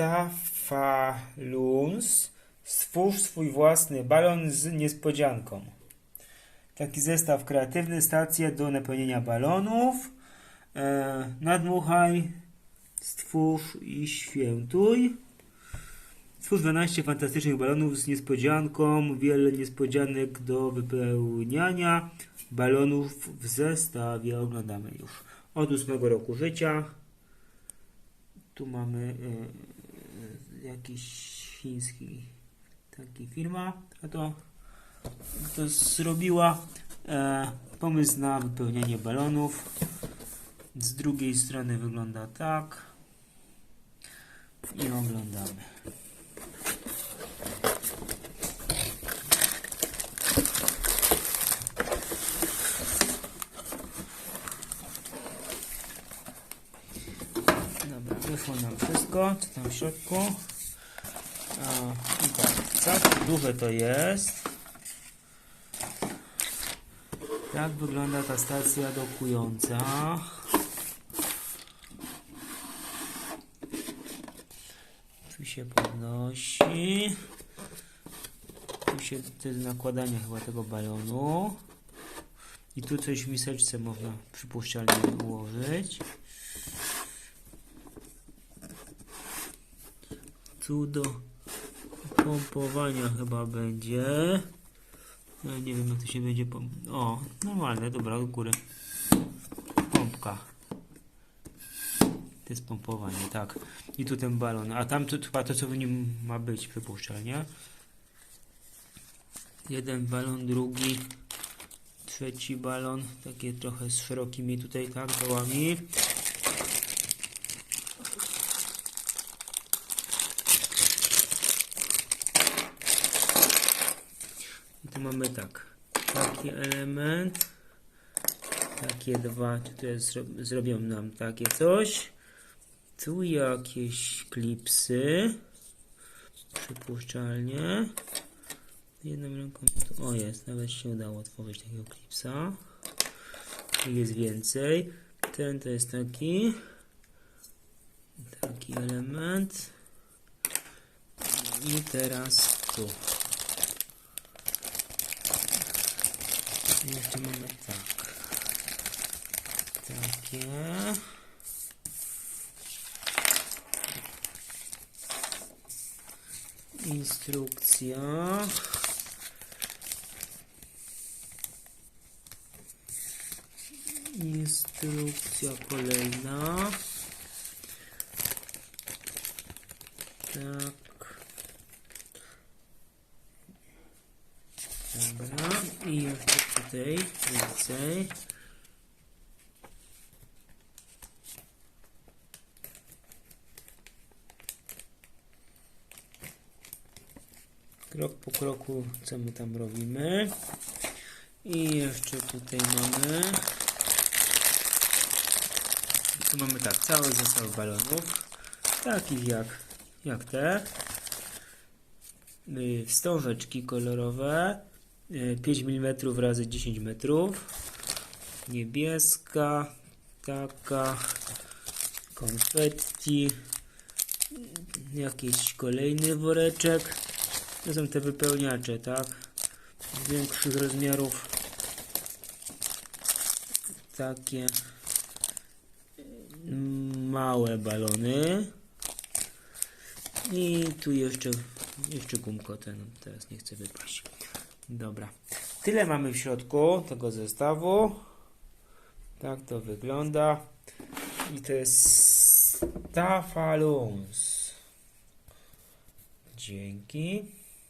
Stafalons. Stwórz swój własny balon z niespodzianką. Taki zestaw kreatywny, stacja do napełnienia balonów. E, nadmuchaj, stwórz i świętuj. Stwórz 12 fantastycznych balonów z niespodzianką, wiele niespodzianek do wypełniania. Balonów w zestawie oglądamy już od 8 roku życia. Tu mamy e, jakiś chiński taki firma, to, to zrobiła e, pomysł na wypełnianie balonów. Z drugiej strony wygląda tak i oglądamy. Dobra, wyszło nam wszystko, co tam w środku. A, I tak, duże to jest. Tak wygląda ta stacja dokująca. Tu się podnosi. Tu się to jest nakładanie chyba tego balonu. I tu coś w miseczce można przypuszczalnie ułożyć. Tu do pompowania chyba będzie. No nie wiem jak to się będzie pom... O, normalne, dobra, do góry. Pompka. To jest pompowanie, tak. I tu ten balon. A tam to chyba to co w nim ma być, przypuszczalnie. Jeden balon, drugi, trzeci balon. Takie trochę z szerokimi tutaj, tak, dołami. Mamy tak, taki element, takie dwa, tutaj zro- zrobią nam takie coś, tu jakieś klipsy, przypuszczalnie, jedną ręką, tu, o jest, nawet się udało otworzyć takiego klipsa, tu jest więcej, ten to jest taki, taki element. I teraz tu. I Jeszcze mamy tak. Takie. Instrukcja. Instrukcja kolejna. Tak. Dobra. I jeszcze tutaj więcej. Krok po kroku, co my tam robimy. I jeszcze tutaj mamy. Tu mamy tak, cały zestaw balonów. Takich jak, jak te. Y, Wstążeczki kolorowe. Y, 5 mm razy 10 metrów. Niebieska. Taka. Konfetti. Jakiś kolejny woreczek. To są te wypełniacze, tak? Większych rozmiarów. Takie mm, małe balony. I tu jeszcze, jeszcze gumko ten, teraz nie chcę wypaść. Dobra. Tyle mamy w środku tego zestawu. Tak to wygląda. I to jest Stafalons. Dzięki.